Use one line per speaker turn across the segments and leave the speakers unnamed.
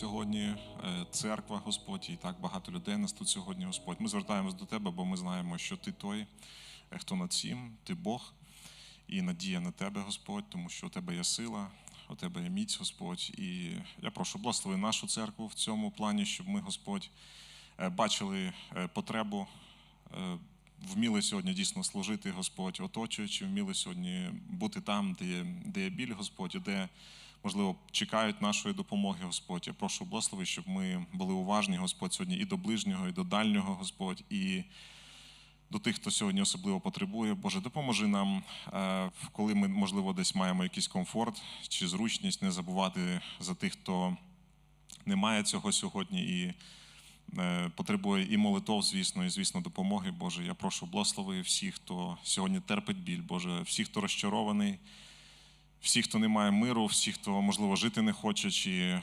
Сьогодні е, церква, Господь, і так багато людей нас тут сьогодні, Господь. Ми звертаємось до Тебе, бо ми знаємо, що Ти той, е, хто над всім, Ти Бог, і надія на Тебе, Господь, тому що у Тебе є сила, у Тебе є міць, Господь. І я прошу, благослови нашу церкву в цьому плані, щоб ми, Господь, е, бачили потребу, вміли сьогодні дійсно служити, Господь, оточуючи, вміли сьогодні бути там, де є, де є біль, Господь, де можливо, чекають нашої допомоги, Господь. Я прошу благослови, щоб ми були уважні, Господь, сьогодні і до ближнього, і до дальнього, Господь, і до тих, хто сьогодні особливо потребує. Боже, допоможи нам, е, коли ми, можливо, десь маємо якийсь комфорт чи зручність, не забувати за тих, хто не має цього сьогодні і е, потребує і молитов, звісно, і звісно, допомоги. Боже, я прошу благослови всіх, хто сьогодні терпить біль, Боже, всіх, хто розчарований всі, хто не має миру, всі, хто, можливо, жити не хоче, чи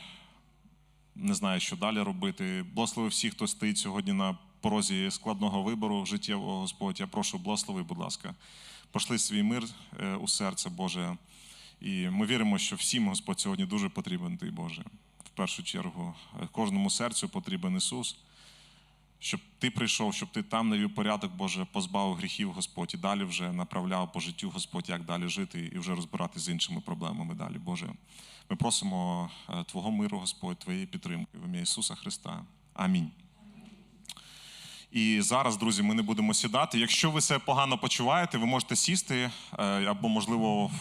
не знає, що далі робити. Благослови всіх, хто стоїть сьогодні на порозі складного вибору життєвого, Господь. Я прошу, благослови, будь ласка, пошли свій мир е, у серце, Боже. І ми віримо, що всім Господь сьогодні дуже потрібен Ти, Боже. В першу чергу, Е, кожному серцю потрібен Ісус щоб ти прийшов, щоб ти там навів порядок, Боже, позбавив гріхів, Господь, і далі вже направляв по життю, Господь, як далі жити і вже розбиратися з іншими проблемами далі, Боже. Ми просимо е, Твого миру, Господь, Твоєї підтримки в ім'я Ісуса Христа. Амінь. І зараз, друзі, ми не будемо сідати. Якщо ви себе погано почуваєте, ви можете сісти е, або, можливо,